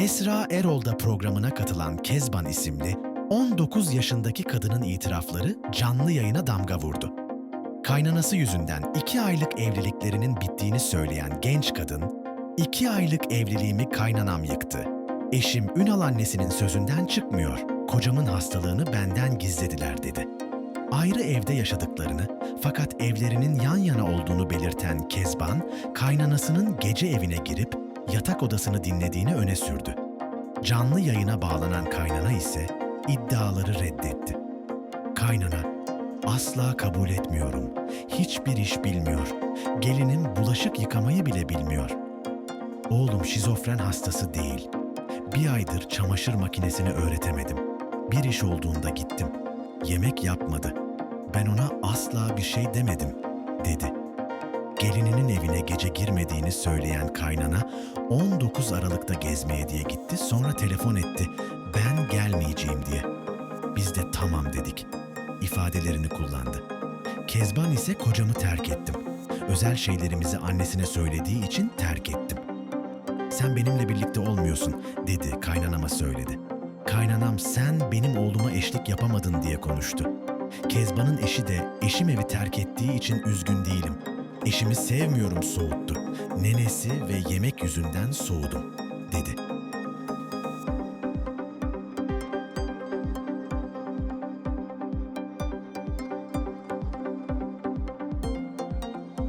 Esra Erol'da programına katılan Kezban isimli 19 yaşındaki kadının itirafları canlı yayına damga vurdu. Kaynanası yüzünden 2 aylık evliliklerinin bittiğini söyleyen genç kadın, 2 aylık evliliğimi kaynanam yıktı. Eşim Ünal annesinin sözünden çıkmıyor. Kocamın hastalığını benden gizlediler dedi. Ayrı evde yaşadıklarını fakat evlerinin yan yana olduğunu belirten Kezban, kaynanasının gece evine girip yatak odasını dinlediğini öne sürdü. Canlı yayına bağlanan kaynana ise iddiaları reddetti. Kaynana, asla kabul etmiyorum. Hiçbir iş bilmiyor. Gelinim bulaşık yıkamayı bile bilmiyor. Oğlum şizofren hastası değil. Bir aydır çamaşır makinesini öğretemedim. Bir iş olduğunda gittim. Yemek yapmadı. Ben ona asla bir şey demedim, dedi. Gelininin evine gece girmediğini söyleyen kaynana 19 Aralık'ta gezmeye diye gitti sonra telefon etti. Ben gelmeyeceğim diye. Biz de tamam dedik. ifadelerini kullandı. Kezban ise kocamı terk ettim. Özel şeylerimizi annesine söylediği için terk ettim. Sen benimle birlikte olmuyorsun dedi kaynanama söyledi. Kaynanam sen benim oğluma eşlik yapamadın diye konuştu. Kezban'ın eşi de eşim evi terk ettiği için üzgün değilim. Eşimi sevmiyorum soğuttu. Nenesi ve yemek yüzünden soğudum dedi.